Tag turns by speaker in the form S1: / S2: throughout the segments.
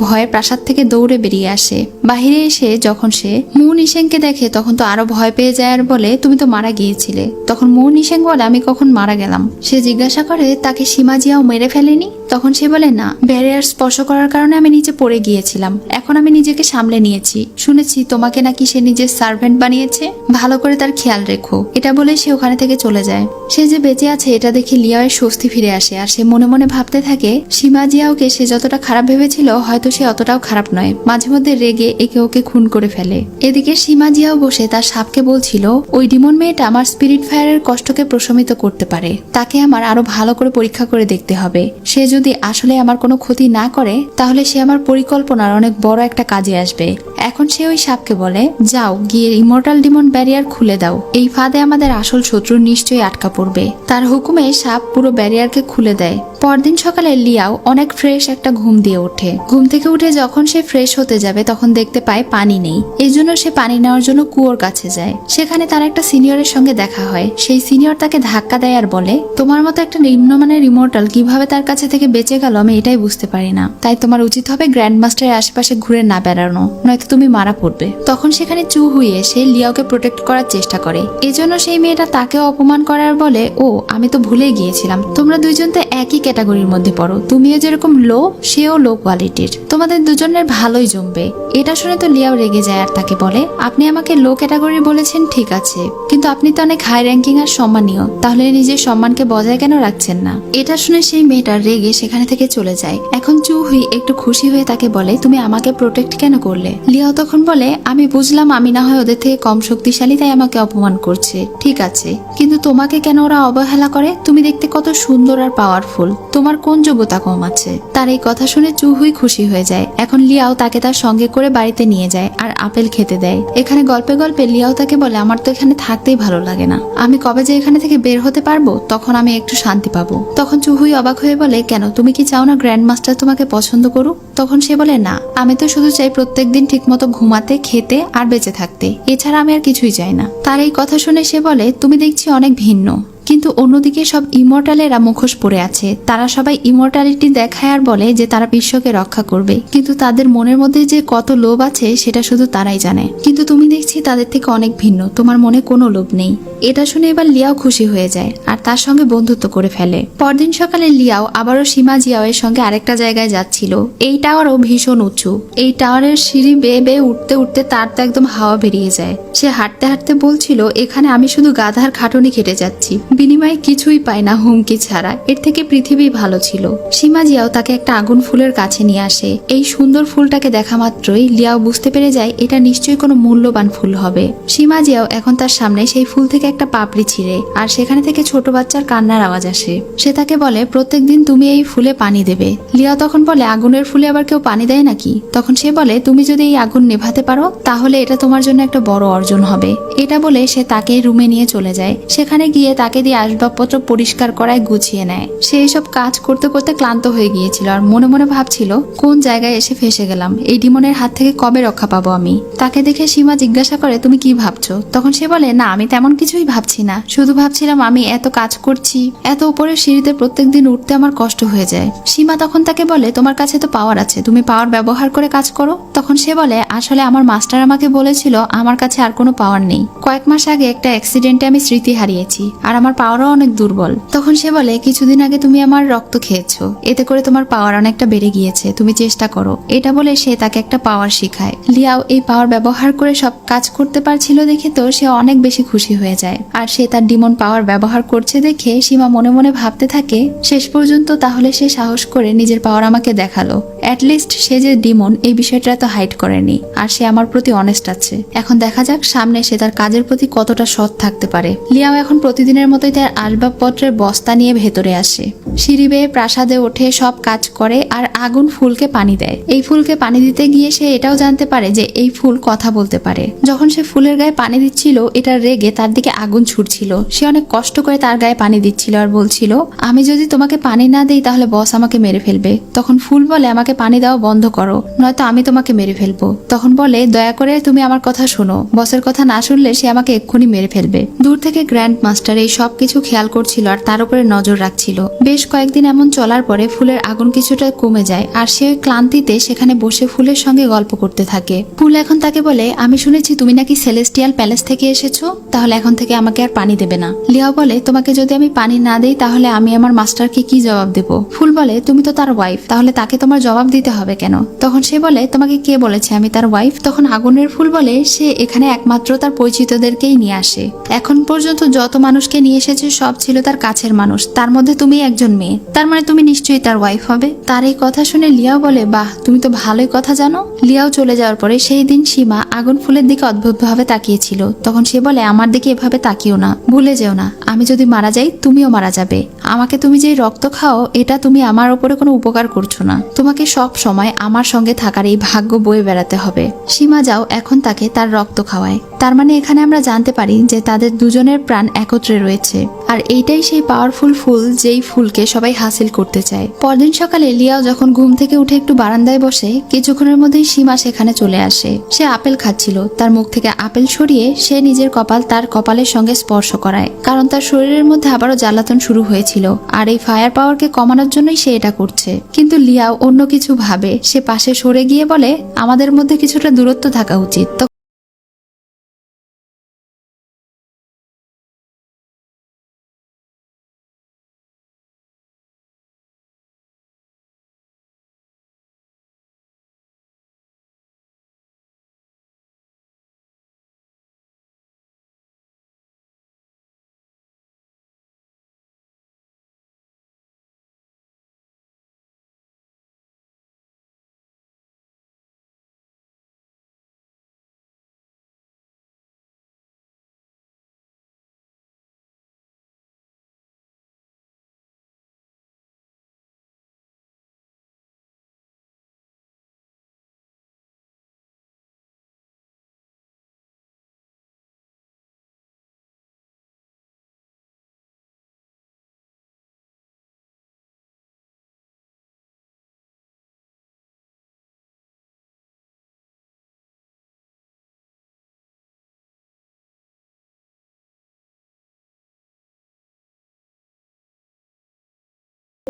S1: ভয়ে প্রাসাদ থেকে দৌড়ে বেরিয়ে আসে। বাহিরে এসে যখন সে মু নিশেংকে দেখে, তখন তো আরও ভয় পেয়ে যায় আর বলে, তুমি তো মারা গিয়েছিলে। তখন মু নিশেং বলে, আমি কখন মারা গেলাম? সে জিজ্ঞাসা করে, তাকে সীমাজিয়াও মেরে ফেলেনি? তখন সে বলে, না, ব্যারিয়ার স্পর্শ করার কারণে আমি নিচে পড়ে গিয়েছিলাম। এখন আমি নিজেকে সামলে নিয়েছি। শুনেছি, তোমাকে নাকি সে নিজের সার্ভেন্ট বানিয়েছে। ভালো করে তার খেয়াল রেখো। এটা বলে সে ওখানে থেকে চলে যায়। সে যে বেঁচে আছে, এটা দেখে লিয়াওয়ের স্বস্তি ফিরে আসে। আর সে মনে মনে ভাবতে থাকে, সীমা জিয়াওকে সে যতটা খারাপ ভেবেছিল, হয়তো সে অতটাও খারাপ নয়। মাঝে মধ্যে রেগে একে ওকে খুন করে ফেলে। এদিকে সীমা জিয়াও বসে তার সাপকে বলছিল, ওই ডিমন মেয়েটা আমার স্পিরিট ফায়ারের কষ্টকে প্রশমিত করতে পারে। তাকে আমার আরও ভালো করে পরীক্ষা করে দেখতে হবে। সে যদি আসলে আমার কোনো ক্ষতি না করে, তাহলে সে আমার পরিকল্পনার অনেক বড় একটা কাজে আসবে। এখন সে ওই সাপকে বলে, যাও, গিয়ে ইমর্টাল ডিমন ব্যারিয়ার খুলে দাও। এই ফাঁদে আমাদের আসল শত্রু নিশ্চয়ই আটকা পড়বে। তার হুকুমে সাপ পুরো ব্যারিয়ারকে খুলে দেয়। পরদিন সকালে লিয়াও অনেক ফ্রেশ একটা ঘুম দিয়ে ওঠে। ঘুম থেকে উঠে যখন সে ফ্রেশ হতে যাবে, তখন দেখতে পায় পানি নেই। এই জন্য সে পানি নেওয়ার জন্য কুয়োর কাছে যায়। সেখানে তার একটা সিনিয়রের সঙ্গে দেখা হয়। সেই সিনিয়র তাকে ধাক্কা দেয় আর বলে, তোমার মতো একটা নিম্নমানের রিমোটাল কীভাবে তার কাছে থেকে বেঁচে গেল আমি এটাই বুঝতে পারি না। তাই তোমার উচিত হবে গ্র্যান্ড মাস্টারের আশেপাশে ঘুরে না বেড়ানো, নয়তো তুমি মারা পড়বে। তখন সেখানে চু হুই এসে লিয়াওকে প্রোটেক্ট করার চেষ্টা করে। এজন্য সেই মেয়েটা তাকেও অপমান করার বলে, ও, আমি তো ভুলে গিয়েছিলাম। তোমরা দুইজন তো একই ক্যাটাগরির মধ্যে পড়ো। তুমিও যেরকম লো সেও লো কোয়ালিটির তোমাদের দুজনের ভালোই জমবে। এটা শুনে তো লিয়াও রেগে যায় আর তাকে বলে, আপনি আমাকে লো ক্যাটাগরি বলেছেন, ঠিক আছে। কিন্তু আপনি তো অনেক হাই র্যাঙ্কিং আর সম্মানীয়। তাহলে নিজের সম্মানকে বজায় কেন রাখছেন না? এটা শুনে সেই মেয়েটা রেগে সেখানে থেকে চলে যায়। এখন চু হুই একটু খুশি হয়ে তাকে বলে, তুমি আমাকে প্রোটেক্ট কেন করলে? লিয়াও তখন বলে, আমি বুঝলাম আমি না হয় ওদের থেকে কম শক্তিশালী, তাই আমাকে অপমান করছে। ঠিক আছে। কিন্তু তোমাকে কেন ওরা অবহেলা করে? তুমি দেখতে কত সুন্দর আর পাওয়ারফুল তোমার কোন যোগ্যতা কম আছে? তার এই কথা শুনে চুহুই খুশি হয়ে যায়। এখন লিয়াও তাকে তার সঙ্গে করে বাড়িতে নিয়ে যায় আর আপেল খেতে দেয়। এখানে গল্পে গল্পে লিয়াও তাকে বলে, আমার তো এখানে থাকতেই ভালো লাগে না। আমি কবে যে এখানে থেকে বের হতে পারব, তখন আমি একটু শান্তি পাবো। তখন চুহুই অবাক হয়ে বলে, কেন, তুমি কি চাও না গ্র্যান্ড মাস্টার তোমাকে পছন্দ করুক? তখন সে বলে, না, আমি তো শুধু চাই প্রত্যেক প্রত্যেকদিন ঠিকমতো ঘুমাতে, খেতে আর বেঁচে থাকতে। এছাড়া আমি আর কিছুই চাই না। তার এই কথা শুনে সে বলে, তুমি দেখছি অনেক ভিন্ন। কিন্তু অন্যদিকে সব ইমর্টালেরা মুখোশ পড়ে আছে। তারা সবাই ইমর্টালিটি দেখায় আর বলে যে তারা বিশ্বকে রক্ষা করবে। কিন্তু তাদের মনের মধ্যে যে কত লোভ আছে, সেটা শুধু তারাই জানে। কিন্তু তুমি দেখছি তাদের থেকে অনেক ভিন্ন। তোমার মনে কোনো লোভ নেই। এটা শুনে এবার লিয়াও খুশি হয়ে যায় আর তার সঙ্গে বন্ধুত্ব করে ফেলে। পরদিন সকালে লিয়াও আবারও সীমা জিয়াওয়ের সঙ্গে আরেকটা জায়গায় যাচ্ছিল। এই টাওয়ারও ভীষণ উঁচু। এই টাওয়ারের সিঁড়ি বেয়ে বেয়ে উঠতে উঠতে তার তো একদম হাওয়া বেরিয়ে যায়। সে হাঁটতে হাঁটতে বলছিল, এখানে আমি শুধু গাধার খাটুনি খেটে যাচ্ছি। বিনিময়ে কিছুই পায় না হুমকি ছাড়া। এর থেকে পৃথিবী ভালো ছিল। সীমা জিয়াও তাকে একটা আগুন ফুলের কাছে নিয়ে আসে। এই সুন্দর ফুলটাকে দেখা মাত্রই লিয়াও বুঝতে পেরে যায় এটা নিশ্চয়ই কোনো মূল্যবান ফুল হবে। সীমা জিয়াও এখন তার সামনে সেই ফুল থেকে একটা পাপড়ি ছিঁড়ে, আর সেখানে থেকে ছোট বাচ্চার কান্নার আওয়াজ আসে। সে তাকে বলে প্রত্যেকদিন তুমি এই ফুলে পানি দেবে। লিয়াও তখন বলে, আগুনের ফুলে আবার কেউ পানি দেয় নাকি? তখন সে বলে, তুমি যদি এই আগুন নেভাতে পারো, তাহলে এটা তোমার জন্য একটা বড় অর্জন হবে। এটা বলে সে তাকে রুমে নিয়ে চলে যায়। সেখানে গিয়ে তাকে দিয়ে আসবাবপত্র পরিষ্কার করায় গুছিয়ে নেয়। সে এসব কাজ করতে করতে ক্লান্ত হয়ে গিয়েছিল আর মনে মনে ভাবছিল, কোন জায়গায় এসে ফেসে গেলাম? এই ডিমনের হাত থেকে কবে রক্ষা পাবো আমি? তাকে দেখে সীমা জিজ্ঞাসা করে, তুমি কি ভাবছ? তখন সে বলে, না, আমি তেমন কিছুই ভাবছি না। শুধু ভাবছিলাম আমি এত কাজ করছি। এত উপরে সিঁড়িতে প্রত্যেক দিন উঠতে আমার কষ্ট হয়ে যায়। সীমা তখন তাকে বলে, তোমার কাছে তো পাওয়ার আছে। তুমি পাওয়ার ব্যবহার করে কাজ করো। তখন সে বলে, আসলে আমার মাস্টার আমাকে বলেছিল, আমার কাছে আর কোনো পাওয়ার নেই। কয়েক মাস আগে একটা অ্যাক্সিডেন্টে আমি স্মৃতি হারিয়েছি, আর আমার পাওয়ারও অনেক দুর্বল। তখন সে বলে, কিছুদিন আগে তুমি আমার রক্ত খেয়েছো। এতে করে তোমার পাওয়ার অনেকটা বেড়ে গিয়েছে। তুমি চেষ্টা করো। এটা বলে সে তাকে একটা পাওয়ার শেখায়। লিয়াও এই পাওয়ার ব্যবহার করে সব কাজ করতে পারছিল দেখে তো সে অনেক বেশি খুশি হয়ে যায়। আর সে তার ডিমন পাওয়ার ব্যবহার করছে দেখে সীমা মনে মনে ভাবতে থাকে, শেষ পর্যন্ত তাহলে সে সাহস করে নিজের পাওয়ার আমাকে দেখাল। অ্যাটলিস্ট সে যে ডিমন এই বিষয়টা তো হাইড করেনি। আর সে আমার প্রতি অনেস্ট আছে। এখন দেখা যাক সামনে সে তার কাজের প্রতি কতটা সৎ থাকতে পারে। লিয়াও এখন প্রতিদিনের মতোই তার আসবাবপত্রের বস্তা নিয়ে ভেতরে আসে। সিঁড়ি বেয়ে প্রাসাদে ওঠে, সব কাজ করে আর আগুন ফুলকে পানি দেয়। এই ফুলকে পানি দিতে গিয়ে সে এটাও জানতে পারে যে এই ফুল কথা বলতে পারে। যখন সে ফুলের গায়ে পানি দিচ্ছিল, এটা রেগে তার দিকে আগুন ছুটছিল সে অনেক কষ্ট করে তার গায়ে পানি দিচ্ছিল আর বলছিল, আমি যদি তোমাকে পানি না দিই, তাহলে বস আমাকে মেরে ফেলবে। তখন ফুল বলে, আমাকে পানি দেওয়া বন্ধ করো। নয়তো আমি তোমাকে মেরে ফেলব। তখন বলে, দয়া করে তুমি আমার কথা শোনো। বসের কথা না শুনলে সে আমাকে এক্ষুনি মেরে ফেলবে। দূর থেকে গ্র্যান্ড মাস্টার এই সব কিছু খেয়াল করছিল আর তার উপরে নজর রাখছিল। বেশ কয়েকদিন এমন চলার পরে ফুলের আগুন কিছুটা কমে যায় আর সে ক্লান্তিতে সেখানে বসে ফুলের সঙ্গে গল্প করতে থাকে। ফুল এখন তাকে বলে, আমি শুনেছি তুমি নাকি সেলেস্টিয়াল প্যালেস থেকে এসেছ। তাহলে এখন থেকে আমাকে আর পানি দেবে না। লিয়া বলে, তোমাকে যদি আমি পানি না দেই তাহলে আমি আমার মাস্টারকে কি জবাব দেব? ফুল বলে, তুমি তো তার ওয়াইফ তাহলে তাকে তোমার জবাব দিতে হবে কেন? তখন সে বলে, তোমাকে কে বলেছে? আমি তার ওয়াইফ তখন আগুনের ফুল বলে, সে এখানে একমাত্র তার পরিচিতদেরকেই নিয়ে আসে। এখন পর্যন্ত যত মানুষকে নিয়ে এসেছে, সব ছিল তার কাছের মানুষ। তার মধ্যে তুমি একজন মেয়ে। তার মানে তুমি নিশ্চয়ই তার ওয়াইফ হবে। তার এই কথা শুনে লিয়াও বলে, বাহ, তুমি তো ভালোই কথা জানো। লিয়াও চলে যাওয়ার পরে সেই দিন সীমা আগুন ফুলের দিকে অদ্ভুতভাবে তাকিয়েছিল। তখন সে বলে, আমার দিকে এভাবে তাকিও না। ভুলে যেও না। আমি যদি মারা যাই, তুমিও মারা যাবে। আমাকে তুমি যে রক্ত খাও, এটা তুমি আমার ওপরে কোনো উপকার করছ না। তোমাকে সব সময় আমার সঙ্গে থাকার এই ভাগ্য বয়ে বেড়াতে হবে। সীমা যাও, এখন তাকে তার রক্ত খাওয়ায়। তার মানে এখানে আমরা জানতে পারি যে তাদের দুজনের প্রাণ একত্রে রয়েছে। আর এইটাই সেই পাওয়ারফুল ফুল যেই ফুলকে সবাই হাসিল করতে চায়। পরদিন সকালে লিয়াও যখন ঘুম থেকে উঠে একটু বারান্দায় বসে, কিছুক্ষণের মধ্যেই সীমা সেখানে চলে আসে। সে আপেল খাচ্ছিল, তার মুখ থেকে আপেল সরিয়ে সে নিজের কপাল তার কপালের সঙ্গে স্পর্শ করায়, কারণ তার শরীরের মধ্যে আবারও জ্বালাতন শুরু হয়েছিল, আর এই ফায়ার পাওয়ারকে কমানোর জন্যই সে এটা করছে। কিন্তু লিয়াও অন্য কিছু ভাবে, সে পাশে সরে গিয়ে বলে, আমাদের মধ্যে কিছুটা দূরত্ব থাকা উচিত।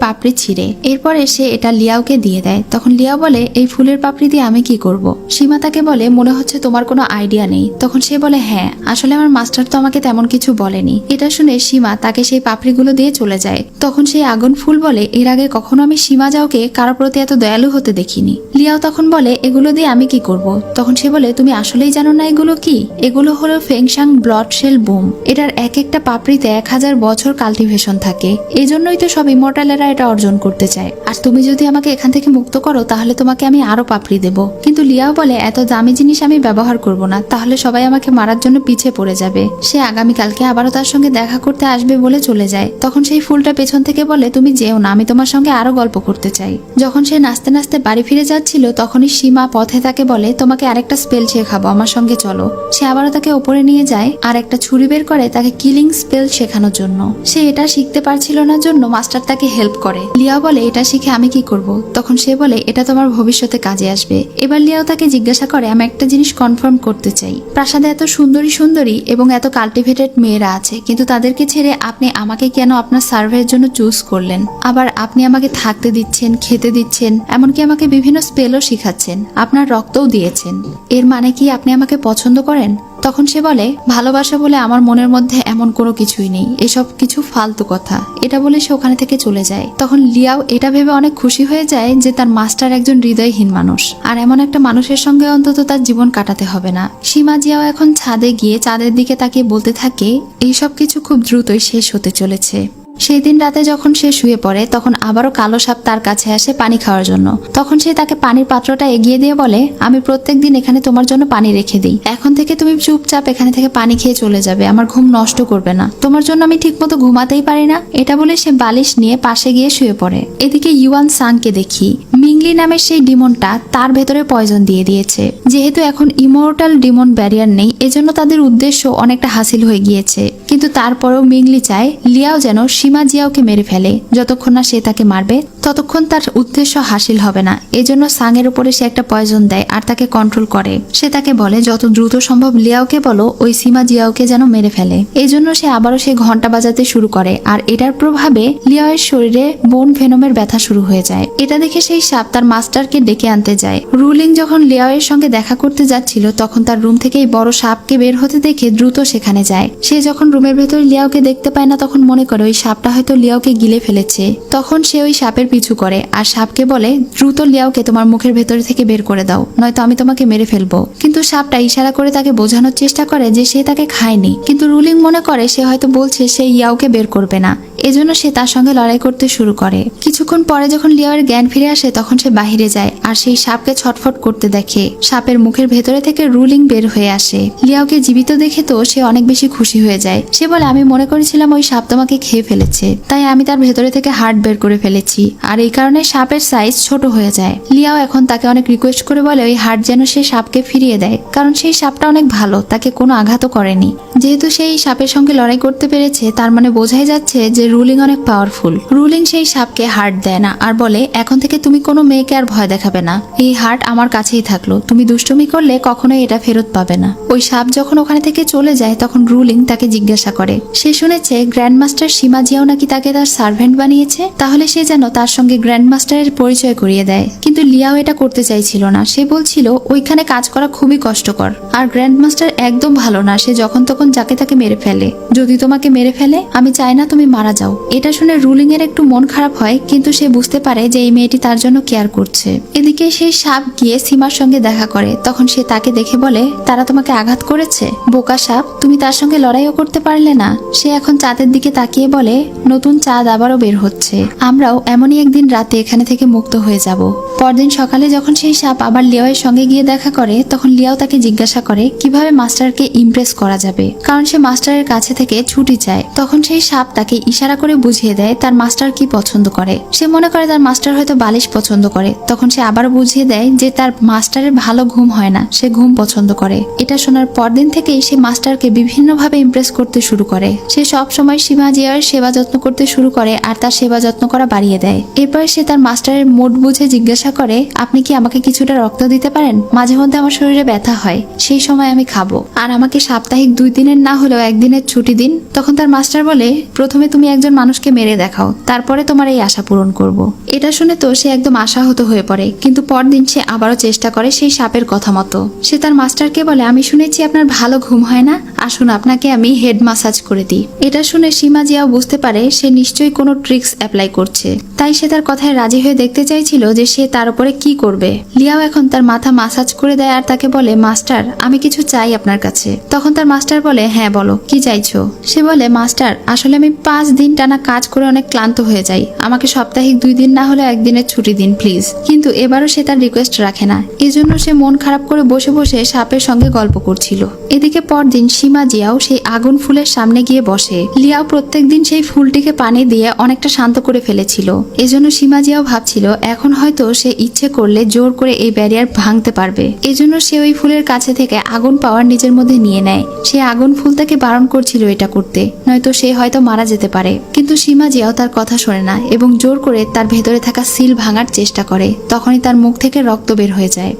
S1: পাপড়ি ছিঁড়ে। এরপর এসে এটা লিয়াওকে দিয়ে দেয়। তখন লিয়াও বলে, এই ফুলের পাপড়ি দিয়ে আমি কি করব। সীমা তাকে বলে, মনে হচ্ছে তোমার কোনো আইডিয়া নেই। তখন সে বলে হ্যাঁ আসলে আমার মাস্টার তো আমাকে তেমন কিছু বলেনি। এটা শুনে সীমা তাকে সেই পাপড়িগুলো দিয়ে চলে যায়। তখন সেই আগুন ফুল বলে, এর আগে কখনো আমি সীমা যাওকে কারও প্রতি এত দয়ালু হতে দেখিনি। লিয়াও তখন বলে, এগুলো দিয়ে আমি কি করব। তখন সে বলে, তুমি আসলেই জানো না এগুলো কি? এগুলো হলো ফেংশাং ব্লড শেল বুম। এটার এক একটা পাপড়িতে এক হাজার বছর কাল্টিভেশন থাকে। এই জন্যই তো সব ইমর্টালেরা এটা অর্জন করতে চাই। আর তুমি যদি আমাকে এখান থেকে মুক্ত করো, তাহলে তোমাকে আমি আরও পাপড়ি দেবো। কিন্তু লিয়াও বলে, এত দামি জিনিস আমি ব্যবহার করব না, তাহলে সবাই আমাকে মারার জন্য পিছে পড়ে যাবে। সে আগামীকালকে আবারও তার সঙ্গে দেখা করতে আসবে বলে চলে যায়। তখন সেই ফুলটা পেছন থেকে বলে, তুমি যেও না, আমি তোমার সঙ্গে আরও গল্প করতে চাই। যখন সে নাচতে নাচতে বাড়ি ফিরে যাচ্ছিল, তখনই সীমা পথে তাকে বলে, তোমাকে আরেকটা স্পেল শেখাবো আমার সঙ্গে চলো। সে আবারও তাকে ওপরে নিয়ে যায়, আর একটা ছুরি বের করে তাকে কিলিং স্পেল শেখানোর জন্য। সে এটা শিখতে পারছিল না জন্য মাস্টার তাকে হেল্প করে। লিয়া বলে, এটা শিখে আমি কি করব? তখন সে বলে, এটা তোমার ভবিষ্যতে কাজে আসবে। এবার লিয়াও তাকে জিজ্ঞাসা করে, আমি একটা জিনিস কনফার্ম করতে চাই। প্রাসাদে এত সুন্দরী সুন্দরী এবং এত কাল্টিভেটেড মেয়েরা আছে, কিন্তু তাদেরকে ছেড়ে আপনি আমাকে কেন আপনার সার্ভের জন্য চুজ করলেন? আবার আপনি আমাকে থাকতে দিচ্ছেন, খেতে দিচ্ছেন, এমনকি আমাকে বিভিন্ন স্পেলও শিখাচ্ছেন। আপনার রক্তও দিয়েছেন। এর মানে কি আপনি আমাকে পছন্দ করেন? তখন সে বলে, ভালোবাসা বলে আমার মনের মধ্যে এমন কোনো কিছুই নেই। এসব কিছু ফালতু কথা। এটা বলে সে ওখানে থেকে চলে যায়। তখন লিয়াও এটা ভেবে অনেক খুশি হয়ে যায় যে তার মাস্টার একজন হৃদয়হীন মানুষ। আর এমন একটা মানুষের সঙ্গে অন্তত তার জীবন কাটাতে হবে না। সীমা জিয়াও এখন ছাদে গিয়ে চাঁদের দিকে তাকে বলতে থাকে, এইসব কিছু খুব দ্রুতই শেষ হতে চলেছে। সেই দিন রাতে যখন সে শুয়ে পড়ে, তখন আবারও কালো সাপ তার কাছে আসে পানি খাওয়ার জন্য। তখন সে তাকে পানির পাত্রটা এগিয়ে দিয়ে বলে, আমি প্রত্যেক দিন এখানে তোমার জন্য পানি রেখে দিই। এখন থেকে তুমি চুপচাপ এখানে থেকে পানি খেয়ে চলে যাবে। আমার ঘুম নষ্ট করবে না। তোমার জন্য আমি ঠিকমতো ঘুমাতেই পারি না। এটা বলে সে বালিশ নিয়ে পাশে গিয়ে শুয়ে পড়ে। এদিকে ইউয়ান সাংকে দেখি। মিংলি মিংলি নামের সেই ডিমনটা তার ভেতরে পয়জন দিয়ে দিয়েছে। যেহেতু এখন ইমোর্টাল ডিমন ব্যারিয়ার নেই, এজন্য তাদের উদ্দেশ্য অনেকটা হাসিল হয়ে গিয়েছে। কিন্তু তারপরেও মিংলি চায় লিয়াও যেন সীমা জিয়াওকে মেরে ফেলে। যতক্ষণ না সে তাকে মারবে, ততক্ষণ তার উদ্দেশ্য হাসিল হবে না। এজন্য সাংয়ের উপরে সে একটা পয়জন দেয় আর তাকে কন্ট্রোল করে। সে তাকে বলে, যত দ্রুত সম্ভব লিয়াওকে বলো, ওই সীমা জিয়াওকে যেন মেরে ফেলে। এই জন্য সে আবারও সে ঘণ্টা বাজাতে শুরু করে। আর এটার প্রভাবে লিয়াওয়ের শরীরে বোন ভেনমের ব্যথা শুরু হয়ে যায়। এটা দেখে সেই সাপ তার মাস্টারকে ডেকে আনতে যায়। রুলিং যখন লিয়াওয়ের সঙ্গে দেখা করতে যাচ্ছিল, তখন তার রুম থেকে এই বড় সাপকে বের হতে দেখে দ্রুত সেখানে যায়। সে যখন রুমের ভেতরে লিয়াওকে দেখতে পায় না, তখন মনে করে ওই সাপটা হয়তো লিয়াওকে গিলে ফেলেছে। তখন সে ওই সাপের পিছু করে আর সাপকে বলে, দ্রুত লিয়াওকে তোমার মুখের ভেতরে থেকে বের করে দাও, নয়তো আমি তোমাকে মেরে ফেলব। কিন্তু সাপটা ইশারা করে তাকে বোঝানোর চেষ্টা করে যে সে তাকে খায়নি। কিন্তু রুলিং মনে করে, সে হয়তো বলছে সে ইয়াওকে বের করবে না। এজন্য সে তার সঙ্গে লড়াই করতে শুরু করে। কিছুক্ষণ পরে যখন লিয়াওয়ের জ্ঞান ফিরে আসে, তখন সে বাহিরে যায় আর সেই সাপকে ছটফট করতে দেখে। সাপের মুখের ভেতরে থেকে রুলিং বের হয়ে আসে। লিয়াওকে জীবিত দেখে তো সে অনেক বেশি খুশি হয়ে যায়। সে বলে, আমি মনে করেছিলাম ওই সাপ তোমাকে খেয়ে ফেলেছে। তাই আমি তার ভেতরে থেকে হার্ট বের করে ফেলেছি। আর এই কারণে সাপের সাইজ ছোট হয়ে যায়। লিয়াও এখন তাকে অনেক রিকোয়েস্ট করে বলে, ওই হার্ট যেন সে সাপকে ফিরিয়ে দেয়। কারণ সেই সাপটা অনেক ভালো, তাকে কোনো আঘাতও করেনি। যেহেতু সেই সাপের সঙ্গে লড়াই করতে পেরেছে, তার মানে বোঝাই যাচ্ছে যে রুলিং অনেক পাওয়ারফুল রুলিং সেই সাপকে হার্ট দেয় না আর বলে, এখন থেকে তুমি কোনো মেয়েকে আর ভয় দেখাবে না। এই হার্ট আমার কাছেই থাকল। তুমি দুষ্টুমি করলে কখনোই এটা ফেরত পাবে না। ওই সাপ যখন ওখানে থেকে চলে যায়, তখন রুলিং তাকে জিজ্ঞাসা করে। সে শুনেছে, গ্র্যান্ডমাস্টার সীমা জিয়াও নাকি তাকে তার সার্ভেন্ট বানিয়েছে? তাহলে সে যেন তার সঙ্গে গ্র্যান্ডমাস্টারের পরিচয় করিয়ে দেয়। কিন্তু লিয়াও এটা করতে চাইছিল না। সে বলছিল, ওইখানে কাজ করা খুবই কষ্টকর। আর গ্র্যান্ডমাস্টার একদম ভালো না। সে যখন তখন যাকে তাকে মেরে ফেলে। যদি তোমাকে মেরে ফেলে, আমি চাই না তুমি মারা যাও। এটা শুনে রুলিং এর একটু মন খারাপ হয়, কিন্তু সে বুঝতে পারে যে এই মেয়েটি তার জন্য কেয়ার করছে। এদিকে সেই সাপ গিয়ে সীমার সঙ্গে দেখা করে। তখন সে তাকে দেখে বলে, তারা তোমাকে আঘাত করেছে? বোকা সাপ, তুমি তার সঙ্গে লড়াইও করতে পারলে না। সে এখন চাঁদের দিকে তাকিয়ে বলে, নতুন চাঁদ আবারও বের হচ্ছে। আমরাও এমনই একদিন রাতে এখানে থেকে মুক্ত হয়ে যাব। পরদিন সকালে যখন সেই সাপ আবার লিয়াওয়ের সঙ্গে গিয়ে দেখা করে, তখন লিয়াও তাকে জিজ্ঞাসা করে, কীভাবে মাস্টারকে ইমপ্রেস করা যাবে? কারণ সে মাস্টারের কাছে থেকে ছুটি চায়। তখন সেই সাপ তাকে ইশারা করে বুঝিয়ে দেয়, তার মাস্টার কি পছন্দ করে? সে মনে করে তার মাস্টার হয়তো বালিশ পছন্দ করে, তখন সে আবার বুঝিয়ে দেয় যে তার মাস্টারের ভালো ঘুম হয় না, সে ঘুম পছন্দ করে। এটা শোনার পরদিন থেকেই সে মাস্টারকে বিভিন্নভাবে ইমপ্রেস করতে শুরু করে। সে সব সময় সীমা জিয়ার সেবা যত্ন করতে শুরু করে আর তার সেবা যত্ন করা বাড়িয়ে দেয়। এরপর সে তার মাস্টারের মোড বুঝে জিজ্ঞাসা করে, আপনি কি আমাকে কিছুটা রক্ত দিতে পারেন? মাঝে মধ্যে আমার শরীরে ব্যথা হয়, সেই সময় আমি খাব। আর আমাকে সাপ্তাহিক দুই দিনের না হলেও একদিনের ছুটি দিন। তখন তার মাস্টার বলে, প্রথমে তুমি একজন মানুষকে মেরে দেখাও, তারপরে তোমার এই আশা পূরণ করব। এটা শুনে তো সে একদম আশাহত হয়ে পড়ে, কিন্তু পরদিন সে আবারও চেষ্টা করে সেই সাপের কথা মতো। সে তার মাস্টারকে বলে, আমি শুনেছি আপনার ভালো ঘুম হয় না। আসুন, আপনাকে আমি হেড মাসাজ করে দিই। এটা শুনে সীমা জিয়াও বুঝতে পারে, সে নিশ্চয়ই কোনো ট্রিক্স অ্যাপ্লাই করছে। তাই সে তার কথায় রাজি হয়ে দেখতে চাইছিল যে সে তার উপরে কি করবে। লিয়াও এখন তার মাথা মাসাজ করে দেয় আর তাকে বলে, মাস্টার, আমি কিছু চাই আপনার কাছে। তখন তার মাস্টার বলে হ্যাঁ বলো, কি চাইছো? সে বলে, মাস্টার, আসলে আমি পাঁচ দিন টানা কাজ করে অনেক ক্লান্ত হয়ে যাই। আমাকে সাপ্তাহিক দুই দিন না হলে একদিনের ছুটি দিন প্লিজ কিন্তু এবারও সে তার রিকোয়েস্ট রাখে না। এজন্য সে মন খারাপ করে বসে বসে সাপের সঙ্গে গল্প করছিল। এদিকে পরদিন সীমা জিয়াও সেই আগুন ফুলের সামনে গিয়ে বসে। লিয়াও প্রত্যেকদিন সেই ফুলটিকে পানি দিয়ে অনেকটা শান্ত করে ফেলেছিল। এজন্য সীমা জিয়াও ভাবছিল, এখন হয়তো সে ইচ্ছে করলে জোর করে এই ব্যারিয়ার ভাঙতে পারবে। এজন্য সে ওই ফুলের কাছে থেকে আগুন পাওয়ার নিজের মধ্যে নিয়ে নেয়। সে আগুন ফুল তাকে বারণ করছিল এটা করতে। নয়তো সে হয়তো মারা যেতে পারে। কিন্তু সীমা জিয়াও তার কথা শোনে না এবং জোর করে তার ভেতরে থাকা সিল ভাঙার চেষ্টা করে তখনই তার মুখ থেকে রক্ত বের হয়ে যায়।